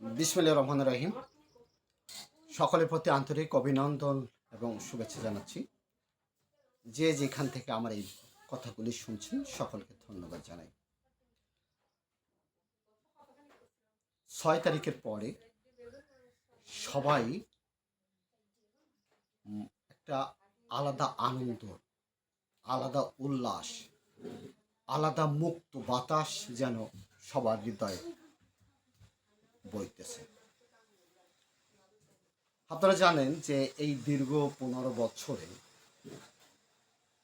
বিসমিল্লা রহমান রহিম। সকলের প্রতি আন্তরিক অভিনন্দন এবং শুভেচ্ছা জানাচ্ছি। যে যেখান থেকে আমার এই কথাগুলি শুনছেন, সকলকে ধন্যবাদ জানাই। ছয় তারিখের পরে সবাই একটা আলাদা আনন্দ, আলাদা উল্লাস, আলাদা মুক্ত বাতাস যেন সবার হৃদয়ে বইতেছে। আপনারা জানেন যে এই দীর্ঘ পনেরো বছরে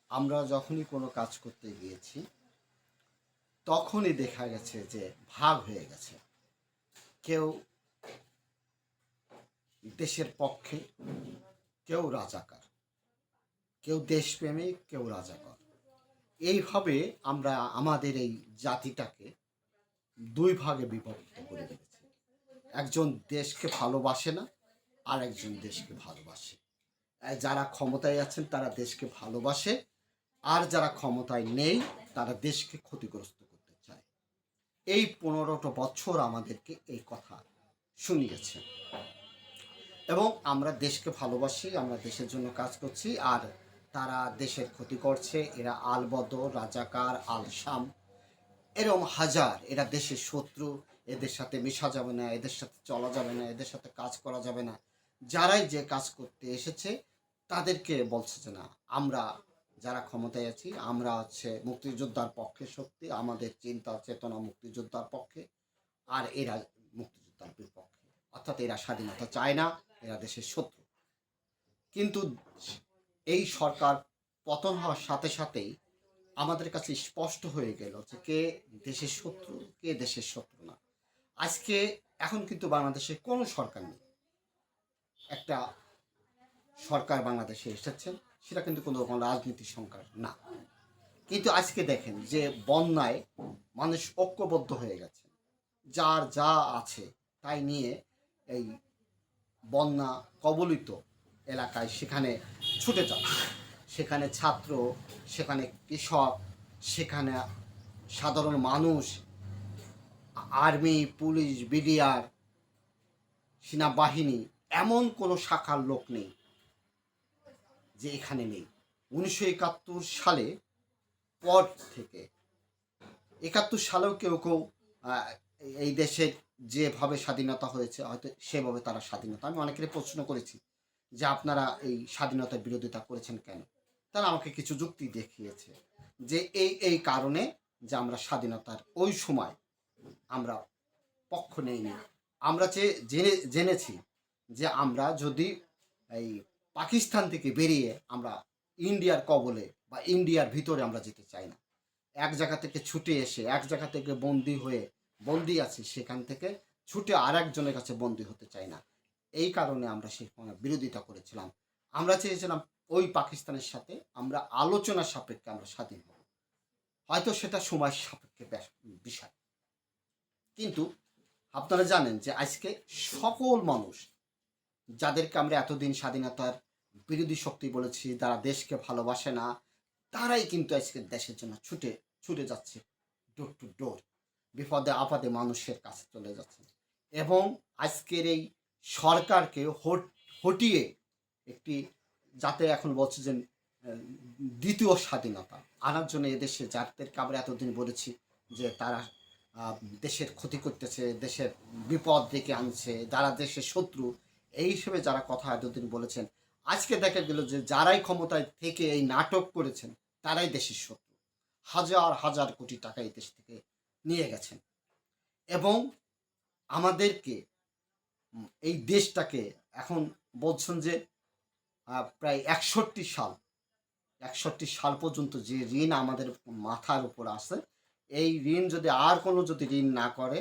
আমরা যখনই কোনো কাজ করতে গিয়েছি, তখনই দেখা গেছে যে ভাগ হয়ে গেছে। কেউ দেশের পক্ষে, কেউ রাজাকার। কেউ দেশপ্রেমিক, কেউ রাজাকার। এইভাবে আমরা আমাদের এই জাতিটাকে দুই ভাগে বিভক্ত করে দিয়েছি। একজন দেশকে ভালোবাসে না, আর একজন দেশকে ভালোবাসে। যারা ক্ষমতায় আছেন, তারা দেশকে ভালোবাসে, আর যারা ক্ষমতায় নেই, তারা দেশকে ক্ষতিগ্রস্ত করতে চায়। এই পনেরোটা বছর আমাদেরকে এই কথা শুনিয়েছে। এবং আমরা দেশকে ভালোবাসি, আমরা দেশের জন্য কাজ করছি, আর তারা দেশের ক্ষতি করছে। এরা আলবদর রাজাকার আলসাম এরকম হাজার, এরা দেশের শত্রু এদের সাথে মিশা যাবে না, এদের সাথে চলা যাবে না, এদের সাথে কাজ করা যাবে না। যারাই যে কাজ করতে এসেছে, তাদেরকে বলছে যে না, আমরা যারা ক্ষমতায় আছি, আমরা হচ্ছে মুক্তিযোদ্ধার পক্ষে শক্তি, আমাদের চিন্তা, চেতনা মুক্তিযোদ্ধার পক্ষে, আর এরা মুক্তিযোদ্ধার বিপক্ষে। অর্থাৎ এরা স্বাধীনতা চায় না, এরা দেশের শত্রু। কিন্তু এই সরকার পতন হওয়ার সাথে সাথেই আমাদের কাছে স্পষ্ট হয়ে গেল যে কে দেশের শত্রু, কে দেশের শত্রু না। আজকে এখন কিন্তু বাংলাদেশে কোনো সরকার নেই। একটা সরকার বাংলাদেশে এসেছেন সেটা কিন্তু কোনো রকম রাজনীতি সংকার না। কিন্তু আজকে দেখেন যে বন্যায় মানুষ ঐক্যবদ্ধ হয়ে গেছে। যার যা আছে তাই নিয়ে এই বন্যা কবলিত এলাকায় সেখানে ছুটে যাচ্ছে। সেখানে ছাত্র, সেখানে কৃষক, সেখানে সাধারণ মানুষ আর্মি, পুলিশ, বিডিআর, সেনাবাহিনী, এমন কোনো শাখার লোক নেই যে এখানে নেই। উনিশশো একাত্তর সালে পর থেকে, একাত্তর সালেও কেউ কেউ এই দেশের যেভাবে স্বাধীনতা হয়েছে, হয়তো সেভাবে তারা স্বাধীনতা। আমি অনেকেরই প্রশ্ন করেছি যে আপনারা এই স্বাধীনতার বিরোধিতা করেছেন কেন? তারা আমাকে কিছু যুক্তি দেখিয়েছে যে এই এই কারণে যে আমরা স্বাধীনতার ওই সময় আমরা পক্ষ নেইনি আমরা যে জেনে, জেনেছি যে আমরা যদি এই পাকিস্তান থেকে বেরিয়ে আমরা ইন্ডিয়ার কবলে বা ইন্ডিয়ার ভিতরে আমরা যেতে চাই না। এক জায়গা থেকে ছুটে এসে, এক জায়গা থেকে বন্দি হয়ে বন্দি আছি, সেখান থেকে ছুটে আর একজনের কাছে বন্দি হতে চাই না। এই কারণে আমরা সেখানে বিরোধিতা করেছিলাম। আমরা চেয়েছিলাম ওই পাকিস্তানের সাথে আমরা আলোচনার সাপেক্ষে আমরা স্বাধীন হব। হয়তো সেটা সময় সাপেক্ষে বিষয় কিন্তু আপনারা জানেন যে আজকে সকল মানুষ যাদেরকে আমরা এতদিন স্বাধীনতার বিরোধী শক্তি বলেছি, যারা দেশকে ভালোবাসে না, তারাই কিন্তু আজকে দেশের জন্য ছুটে ছুটে যাচ্ছে ডোর টু ডোর বিপদে আপদে মানুষের কাছে চলে যাচ্ছে। এবং আজকের এই সরকারকে হট, হটিয়ে একটি যাতে এখন বলছে যে দ্বিতীয় স্বাধীনতা, আনার জন্য এদেশে যাদেরকে আমরা এতদিন বলেছি যে তারা দেশের ক্ষতি করতেছে, দেশের বিপদ ডেকে আনছে, যারা দেশের শত্রু, এই হিসেবে যারা কথা এতদিন বলেছেন, আজকে দেখা গেল যে যারাই ক্ষমতায় থেকে এই নাটক করেছেন, তারাই দেশের শত্রু। হাজার হাজার কোটি টাকা এই দেশ থেকে নিয়ে গেছেন। এবং আমাদেরকে এই দেশটাকে এখন বলছেন যে প্রায় একষট্টি সাল একষট্টি সাল পর্যন্ত যে ঋণ আমাদের মাথার উপর আছে এই ঋণ যদি আর কোনো যদি ঋণ না করে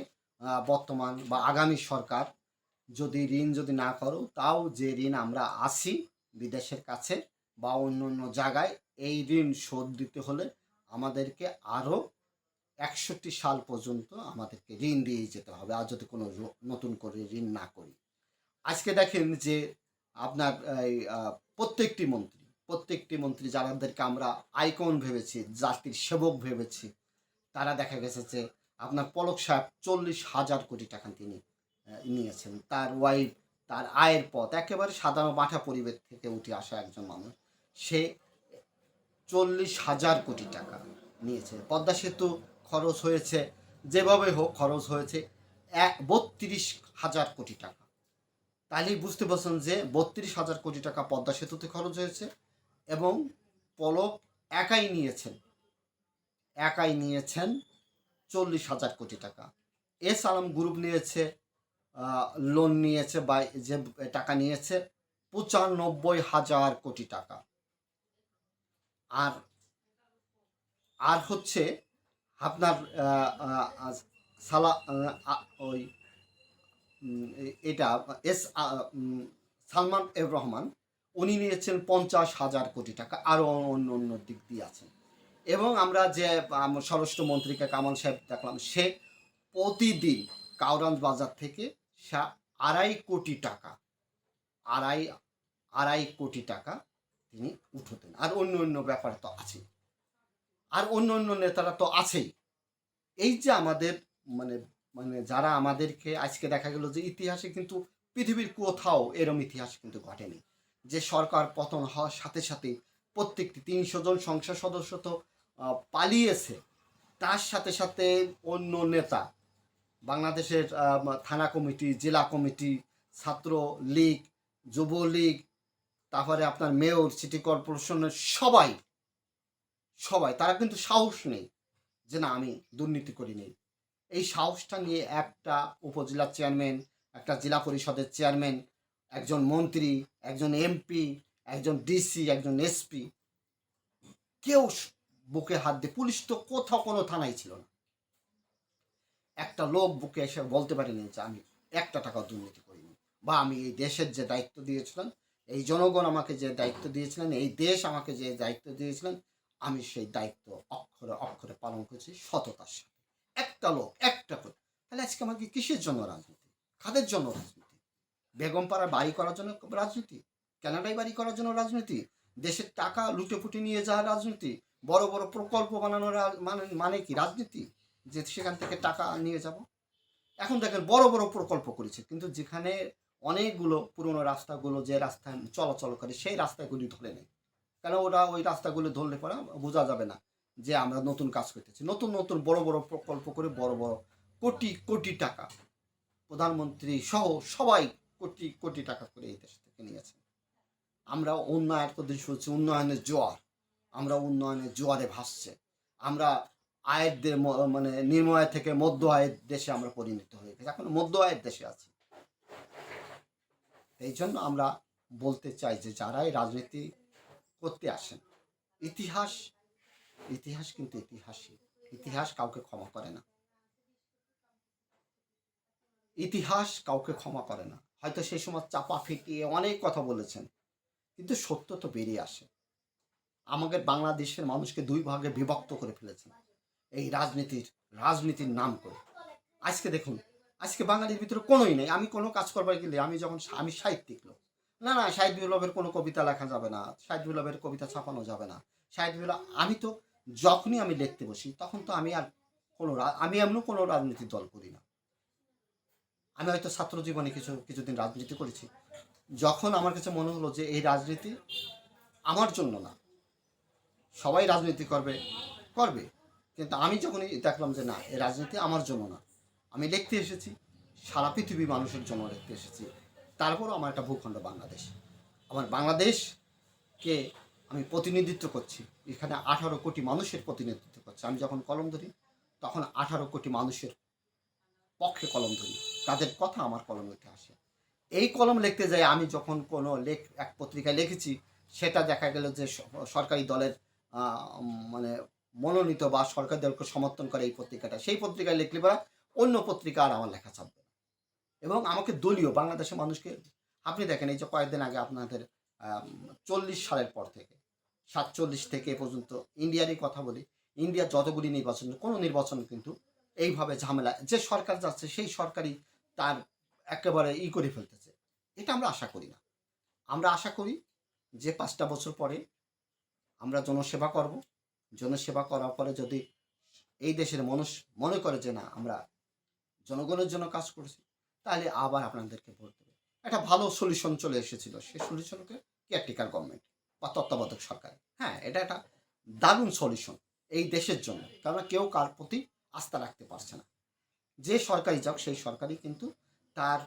বর্তমান বা আগামী সরকার যদি ঋণ যদি না করো তাও যে ঋণ আমরা আসি বিদেশের কাছে বা অন্য অন্য জায়গায়, এই ঋণ শোধ দিতে হলে আমাদেরকে আরও একষট্টি সাল পর্যন্ত আমাদেরকে ঋণ দিয়ে যেতে হবে, আর যদি কোনো নতুন করে ঋণ না করি। আজকে দেখেন যে আপনার এই প্রত্যেকটি মন্ত্রী প্রত্যেকটি মন্ত্রী যাদেরকে আমরা আইকন ভেবেছি, জাতির সেবক ভেবেছি তারা দেখা গেছে যে আপনার পলক সাহেব চল্লিশ হাজার কোটি টাকা তিনি নিয়েছেন। তার ওয়াইফ তার আয়ের পথ, একেবারে সাধারণ মাঠা পরিবেশ থেকে উঠে আসা একজন মানুষ, সে চল্লিশ হাজার কোটি টাকা নিয়েছে। পদ্মা সেতু খরচ হয়েছে, যেভাবে হোক খরচ হয়েছে এক বত্রিশ হাজার কোটি টাকা। তাহলেই বুঝতে পারছেন যে বত্রিশ হাজার কোটি টাকা পদ্মা সেতুতে খরচ হয়েছে এবং পলক একাই নিয়েছেন। একাই নিয়েছেন চল্লিশ হাজার কোটি টাকা। এস আলম গ্রুপ নিয়েছে লোন নিয়েছে বা যে টাকা নিয়েছে পঁচানব্বই হাজার কোটি টাকা। আর আর হচ্ছে আপনার সালা ওই এটা, এস সালমান এর রহমান, উনি নিয়েছেন পঞ্চাশ হাজার কোটি টাকা। আরও অন্য অন্য দিক দিয়ে আছেন এবং আমরা যে স্বরাষ্ট্রমন্ত্রীকে কামাল সাহেব দেখলাম, সে প্রতিদিন কাউরান বাজার থেকে আড়াই কোটি টাকা, আড়াই আড়াই কোটি টাকা তিনি উঠতেন। আর অন্য অন্য ব্যাপার তো আছেই। আর অন্য অন্য নেতারা তো আছেই। এই যে আমাদের মানে মানে যারা আমাদেরকে আজকে দেখা গেল যে ইতিহাসে কিন্তু পৃথিবীর কোথাও এরম ইতিহাস কিন্তু ঘটেনি। যে সরকার পতন হওয়ার সাথে সাথে প্রত্যেকটি তিনশো জন সংসদ সদস্য তো পালিয়েছে। তার সাথে সাথে অন্য নেতা, বাংলাদেশের থানা কমিটি, জেলা কমিটি, ছাত্র লীগ যুবলীগ তারপরে আপনার মেয়র, সিটি কর্পোরেশনের সবাই সবাই, তারা কিন্তু সাহস নেই যে না, আমি দুর্নীতি করি নেই। এই সাহসটা নিয়ে একটা উপজেলার চেয়ারম্যান, একটা জেলা পরিষদের চেয়ারম্যান, একজন মন্ত্রী, একজন এমপি, একজন ডিসি, একজন এসপি, কেউ বুকে হাত দিয়ে। পুলিশ তো কোথাও কোনো থানায় ছিল না। একটা লোক বুকে এসে বলতে পারিনি যে আমি একটা টাকা দুর্নীতি করিনি বা আমি এই দেশের যে দায়িত্ব দিয়েছিলেন এই জনগণ আমাকে যে দায়িত্ব দিয়েছিলেন, এই দেশ আমাকে যে দায়িত্ব দিয়েছিলেন, আমি সেই দায়িত্ব অক্ষরে অক্ষরে পালন করেছি সততার সাথে। একটা লোক, একটা করে। তাহলে আজকে আমাকে কিসের জন্য রাজনীতি? কাদের জন্য রাজনীতি? বেগমপাড়া বাড়ি করার জন্য রাজনীতি? কানাডায় বাড়ি করার জন্য রাজনীতি? দেশের টাকা লুটে ফুটে নিয়ে যাওয়ার রাজনীতি? বড় বড় প্রকল্প বানানোর মানে মানে কি? রাজনীতি? যে সেখান থেকে টাকা নিয়ে যাব? এখন দেখেন বড় বড় প্রকল্প করেছে, কিন্তু যেখানে অনেকগুলো পুরনো রাস্তাগুলো যে রাস্তায় চলাচল করে সেই রাস্তাগুলি ধরে নেই। কেন ওরা ওই রাস্তাগুলো ধরলে পরে বোঝা যাবে না যে আমরা নতুন কাজ করতেছি। নতুন নতুন বড় বড় প্রকল্প করে বড় বড় কোটি কোটি টাকা প্রধানমন্ত্রী সহ সবাই কোটি কোটি টাকা করে এই দেশ থেকে নিয়েছে। আমরা উন্নয়ন প্রদেশ হচ্ছে উন্নয়নের জোয়ার। আমরা উন্নয়নের জোয়ারে ভাসছে। আমরা আয়ের মানে নিম্ন আয় থেকে মধ্য আয়ের দেশে আমরা পরিণত হয়ে গেছি। এখন মধ্য আয়ের দেশে আছি। এই জন্য আমরা বলতে চাই যে যারাই রাজনীতি করতে আসেন, ইতিহাস ইতিহাস কিন্তু ইতিহাসই। ইতিহাস কাউকে ক্ষমা করে না। ইতিহাস কাউকে ক্ষমা করে না। হয়তো সেই সময় চাপা ফিটিয়ে অনেক কথা বলেছেন, কিন্তু সত্য তো বেরিয়ে আসে। আমাদের বাংলাদেশের মানুষকে দুই ভাগে বিভক্ত করে ফেলেছেন এই রাজনীতির রাজনীতির নাম করে। আজকে দেখুন, আজকে বাঙালির ভিতরে কোনোই নেই। আমি কোনো কাজ করবার গেলে আমি যখন আমি সাহিত্যিক লোক। না না সাহিত্য বিপ্লবের কোনো কবিতা লেখা যাবে না। সাহিত্য বিপ্লবের কবিতা ছাপানো যাবে না। সাহিত্য বিপ্লব আমি তো যখনই আমি লিখতে বসি, তখন তো আমি আর কোনো আমি এমন কোনো রাজনীতির দল করি না। আমি হয়তো ছাত্র জীবনে কিছু, কিছুদিন রাজনীতি করেছি। যখন আমার কাছে মনে হলো যে এই রাজনীতি আমার জন্য না সবাই রাজনীতি করবে করবে। কিন্তু আমি যখনই দেখলাম যে না এই রাজনীতি আমার জন্য না, আমি লিখতে এসেছি, সারা পৃথিবী মানুষের জন্য লিখতে এসেছি। তারপরও আমার একটা ভূখণ্ড বাংলাদেশ। আমার বাংলাদেশকে আমি প্রতিনিধিত্ব করছি। এখানে আঠারো কোটি মানুষের প্রতিনিধিত্ব করছি। আমি যখন কলম ধরি, তখন আঠারো কোটি মানুষের পক্ষে কলম ধরি। তাদের কথা আমার কলম উঠে আসে। এই কলম লিখতে যাই আমি যখন কোনো লেখ, এক পত্রিকায় লিখেছি, সেটা দেখা গেল যে সরকারি দলের মানে মনোনীত বা সরকারি দলকে সমর্থন করে এই পত্রিকাটা। সেই পত্রিকায় লিখলে পরা অন্য পত্রিকা আর আমার লেখা চাপবে না। এবং আমাকে দলীয় বাংলাদেশের মানুষকে, আপনি দেখেন এই যে কয়েকদিন আগে আপনাদের চল্লিশ সালের পর থেকে, সাতচল্লিশ থেকে পর্যন্ত ইন্ডিয়ারই কথা বলি ইন্ডিয়ার যতগুলি নির্বাচন, কোনো নির্বাচন কিন্তু এইভাবে ঝামেলা, যে সরকার যাচ্ছে সেই সরকারই তার একেবারে ই করে ফেলতেছে। এটা আমরা আশা করি না। আমরা আশা করি যে পাঁচটা বছর পরে আমরা জনসেবা করব। জনসেবা করার পরে যদি এই দেশের মানুষ মনে করে যে না, আমরা জনগণের জন্য কাজ করছি, তাহলে আবার আপনাদেরকে ভোট দেবে একটা ভালো সলিউশন চলে এসেছিল। সেই সলিউশনকে কেয়ারটেকার গভর্নমেন্ট বা তত্ত্বাবধায়ক সরকার। হ্যাঁ এটা একটা দারুণ সলিউশন এই দেশের জন্য। কারণ কেউ কার প্রতি আস্থা রাখতে পারছে না। যে সরকারি যাক, সেই সরকারই কিন্তু তার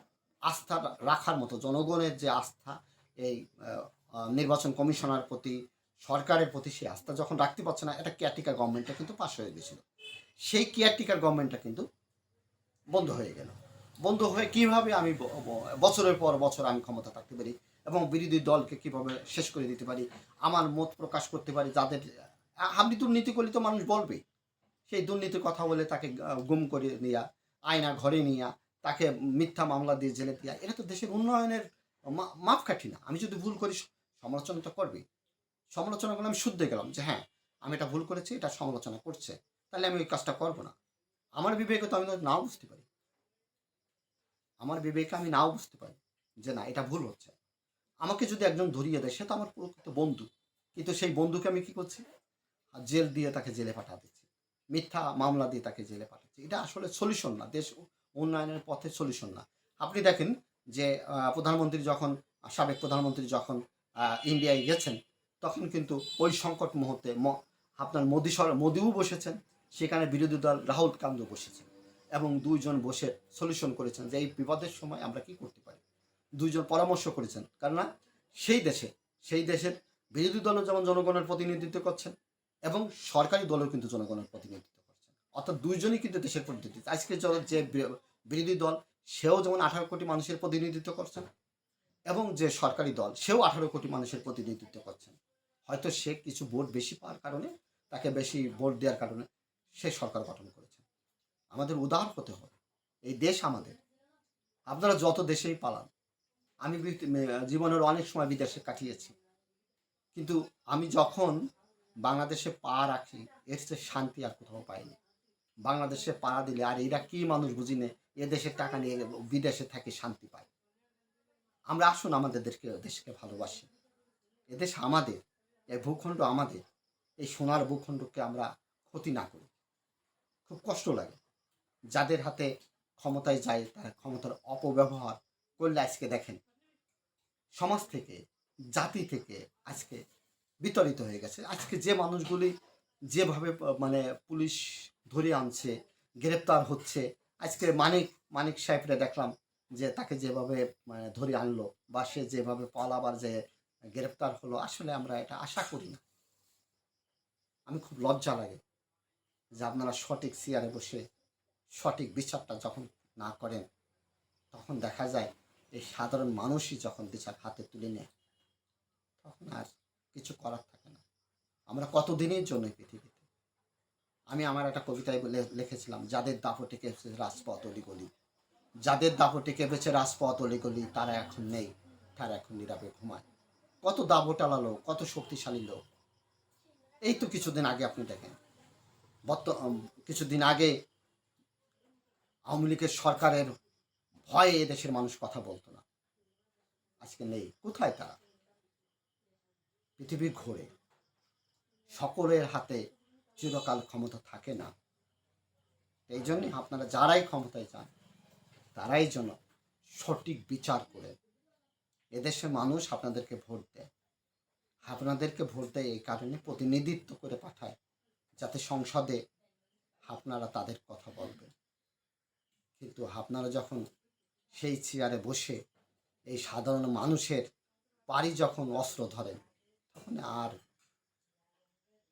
আস্থা রাখার মতো, জনগণের যে আস্থা, এই নির্বাচন কমিশনার প্রতি সরকারের প্রতি সেই আস্থা যখন রাখতে পারছে না এটা কেয়ারটেকার গভর্নমেন্টটা কিন্তু পাশ হয়ে গেছিল। সেই কেয়ারটেকার গভর্নমেন্টটা কিন্তু বন্ধ হয়ে গেল। বন্ধ হয়ে কীভাবে আমি বছরের পর বছর আমি ক্ষমতা থাকতে পারি এবং বিরোধী দলকে কীভাবে শেষ করে দিতে পারি, আমার মত প্রকাশ করতে পারি, যাদের আ- আপনি দুর্নীতি করলে তো মানুষ বলবে। সেই দুর্নীতির কথা বলে তাকে গুম করে নেওয়া আয়না ঘরে নিয়া, তাকে মিথ্যা মামলা দিয়ে জেলে দেওয়া এটা তো দেশের উন্নয়নের মাপকাঠি না। আমি যদি ভুল করি, সমালোচনা তো করবে সমালোচনা করলে আমি শুদ্ধ গেলাম যে হ্যাঁ আমি এটা ভুল করেছি, এটা সমালোচনা করছে। তাহলে আমি ওই কাজটা করব না। আমার বিবেকে তো আমি নাও বুঝতে পারি। আমার বিবেকে আমি নাও বুঝতে পারি যে না, এটা ভুল হচ্ছে। আমাকে যদি একজন ধরিয়ে দেয়, সে তো আমার প্রকৃত বন্ধু। কিন্তু সেই বন্ধুকে আমি কি করছি? জেল দিয়ে তাকে জেলে পাঠা দিচ্ছি। মিথ্যা মামলা দিয়ে তাকে জেলে পাঠাচ্ছি এটা আসলে সলিউশন না। দেশ উন্নয়নের পথে সলিউশন না। আপনি দেখেন যে প্রধানমন্ত্রী যখন, সাবেক প্রধানমন্ত্রী যখন ইন্ডিয়ায় গেছেন তখন কিন্তু ওই সংকট মুহূর্তে আপনার মোদী সর, মোদিও বসেছেন, সেখানে বিরোধী দল রাহুল গান্ধী বসেছেন এবং দুইজন বসে সলিউশন করেছেন যে এই বিপদের সময় আমরা কি করতে পারি। দুইজন পরামর্শ করেছেন, কেননা সেই দেশে, সেই দেশের বিরোধী দলও যেমন জনগণের প্রতিনিধিত্ব করছেন এবং সরকারি দলও কিন্তু জনগণের প্রতিনিধিত্ব করছেন। অর্থাৎ দুইজনই কিন্তু দেশের প্রতিনিধিত্ব। আজকে যে বিরোধী দল, সেও যেমন আঠারো কোটি মানুষের প্রতিনিধিত্ব করছেন এবং যে সরকারি দল, সেও আঠারো কোটি মানুষের প্রতিনিধিত্ব করছেন। হয়তো সে কিছু ভোট বেশি পাওয়ার কারণে তাকে বেশি ভোট দেওয়ার কারণে সে সরকার গঠন করেছে। আমাদের উদার হতে হবে। এই দেশ আমাদের। আপনারা যত দেশেই পালান, আমি জীবনের অনেক সময় বিদেশে কাটিয়েছি। কিন্তু আমি যখন বাংলাদেশে পা রাখি, এর চেয়ে শান্তি আর কোথাও পাইনি। বাংলাদেশে পা দিলে আর এরা কি মানুষ বুঝি নে, এ দেশের টাকা নিয়ে বিদেশে থাকি শান্তি পাই আমরা আসুন আমাদের দেশকে দেশকে ভালোবাসি এদেশ আমাদের। এই ভূখণ্ড আমাদের, এই সোনার ভূখণ্ডকে আমরা ক্ষতি না করি। খুব কষ্ট লাগে। যাদের হাতে ক্ষমতায় যায়, তারা ক্ষমতার অপব্যবহার করলে আজকে দেখেন, সমাজ থেকে, জাতি থেকে আজকে বিতরিত হয়ে গেছে। আজকে যে মানুষগুলি যেভাবে মানে পুলিশ ধরে আনছে, গ্রেপ্তার হচ্ছে, আজকে মানিক মানিক সাহেবরা দেখলাম যে তাকে যেভাবে মানে ধরে আনলো বা সে যেভাবে পালাবার যে গ্রেপ্তার হলো, আসলে আমরা এটা আশা করি না। আমি খুব লজ্জা লাগে যে আপনারা সঠিক চেয়ারে বসে সঠিক বিচারটা যখন না করেন, তখন দেখা যায় এই সাধারণ মানুষই যখন বিচার হাতে তুলে নেয়, তখন আর কিছু করার থাকে না। আমরা কতদিনের জন্য পৃথিবীতে? আমি আমার একটা কবিতায় লিখেছিলাম, যাদের দাপটে কেঁপেছে রাজপথ অলিগলি। যাদের দাপটে কেঁপেছে রাজপথ অলিগলি, তারা এখন নেই, তারা এখন নীরবে ঘুমায়। কত দাবটালা লোক, কত শক্তিশালী লোক। এই তো কিছুদিন আগে আপনি দেখেন। বর্ত কিছুদিন আগে আওয়ামী লীগের সরকারের ভয়ে এদেশের মানুষ কথা বলতো না। আজকে নেই। কোথায় তারা? পৃথিবী ঘোরে। সকলের হাতে চিরকাল ক্ষমতা থাকে না। এই জন্যে আপনারা যারাই ক্ষমতায় যান, তারাই যেন সঠিক বিচার করে এদেশের মানুষ আপনাদেরকে ভোট দেয়। আপনাদেরকে ভোট দেয় এই কারণে প্রতিনিধিত্ব করে পাঠায়, যাতে সংসদে আপনারা তাদের কথা বলবেন। কিন্তু আপনারা যখন সেই চেয়ারে বসে এই সাধারণ মানুষের বাড়ি যখন অস্ত্র ধরেন, তখন আর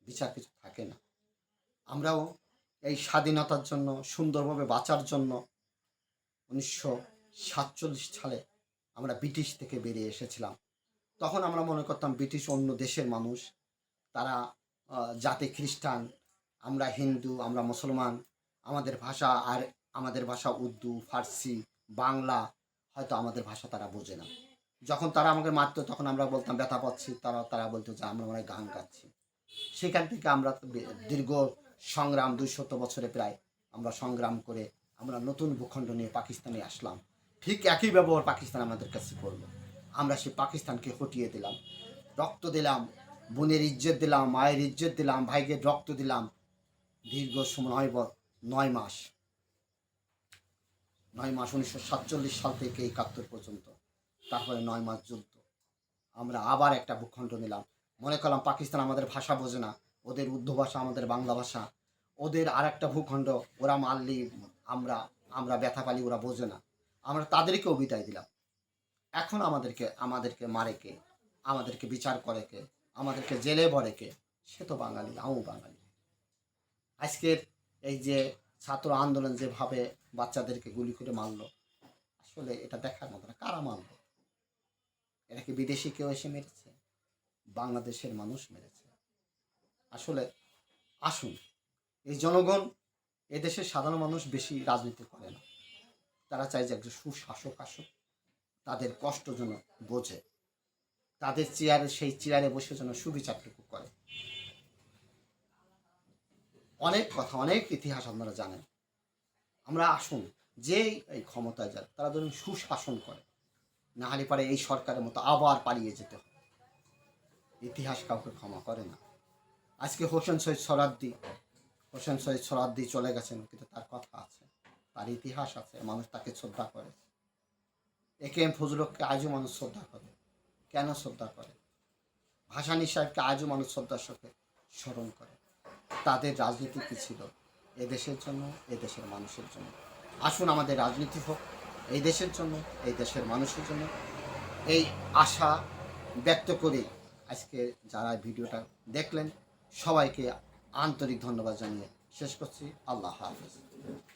বিচার কিছু থাকে না। আমরাও এই স্বাধীনতার জন্য, সুন্দরভাবে বাঁচার জন্য উনিশশো সাতচল্লিশ সালে আমরা ব্রিটিশ থেকে বেরিয়ে এসেছিলাম। তখন আমরা মনে করতাম ব্রিটিশ অন্য দেশের মানুষ। তারা জাতি খ্রিস্টান, আমরা হিন্দু, আমরা মুসলমান, আমাদের ভাষা আর আমাদের ভাষা উর্দু, ফার্সি, বাংলা, হয়তো আমাদের ভাষা তারা বোঝে না। যখন তারা আমাকে মারতো, তখন আমরা বলতাম, ব্যথা পাচ্ছি। তারা তারা বলতো যে, আমরা মনে গান গাচ্ছি সেখান থেকে আমরা দীর্ঘ সংগ্রাম দুইশত বছরে প্রায় আমরা সংগ্রাম করে আমরা নতুন ভূখণ্ড নিয়ে পাকিস্তানে আসলাম। ঠিক একই ব্যবহার পাকিস্তান আমাদের কাছে করল। আমরা সেই পাকিস্তানকে হটিয়ে দিলাম। রক্ত দিলাম, বোনের ইজ্জত দিলাম, মায়ের ইজ্জত দিলাম, ভাইকে রক্ত দিলাম। দীর্ঘ সময় নয় মাস। নয় মাস, উনিশশো সাতচল্লিশ সাল থেকে একাত্তর পর্যন্ত। তারপরে নয় মাস যুদ্ধ। আমরা আবার একটা ভূখণ্ড নিলাম। মনে করলাম পাকিস্তান আমাদের ভাষা বোঝে না। ওদের উর্দু ভাষা আমাদের বাংলা ভাষা। ওদের আর একটা ভূখণ্ড, ওরা মারলি আমরা আমরা ব্যথা পালি, ওরা বোঝে না। আমরা তাদেরকেও বিদায় দিলাম। এখন আমাদেরকে আমাদেরকে মারে কে? আমাদেরকে বিচার করে কে? আমাদেরকে জেলে ভরে কে? সে তো বাঙালি আমিও বাঙালি। আজকের এই যে ছাত্র আন্দোলন যেভাবে বাচ্চাদেরকে গুলি করে মারলো, আসলে এটা দেখার মতো না। কারা মারলো? এটা কি বিদেশি কেউ এসে মেরেছে? বাংলাদেশের মানুষ মেরেছে। আসলে আসুন, এই জনগণ, এদেশের সাধারণ মানুষ বেশি রাজনীতি করে না। তারা চায় যে একজন সুশাসক আসুক, তাদের কষ্ট যেন বোঝে, তাদের চেয়ারে, সেই চেয়ারে বসে যেন সুবিচারটুকু করে। অনেক কথা, অনেক ইতিহাস আপনারা জানেন। আমরা আসুন, যেই এই ক্ষমতায় যাক, তারা ধরুন সুশাসন করে। না হলে পারে এই সরকারের মতো আবার পালিয়ে যেতে হবে ইতিহাস কাউকে ক্ষমা করে না। আজকে হোসেন সৈয়দ সরাদ্দি, হোসেন সৈয়দ সরাদ্দি চলে গেছেন, কিন্তু তার কথা আছে। তার ইতিহাস আছে, মানুষ তাকে শ্রদ্ধা করে। এ কে এম ফজলুককে আজও মানুষ শ্রদ্ধা করে। কেন শ্রদ্ধা করে? ভাসানী সাহেবকে আজও মানুষ শ্রদ্ধার সাথে স্মরণ করে। তাদের রাজনীতি কী ছিল? এ দেশের জন্য, এ দেশের মানুষের জন্য। আসুন আমাদের রাজনীতি হোক, এই দেশের জন্য, এই দেশের মানুষের জন্য। এই আশা ব্যক্ত করে আজকে যারা ভিডিওটা দেখলেন, সবাইকে আন্তরিক ধন্যবাদ জানিয়ে শেষ করছি। আল্লাহ হাফেজ।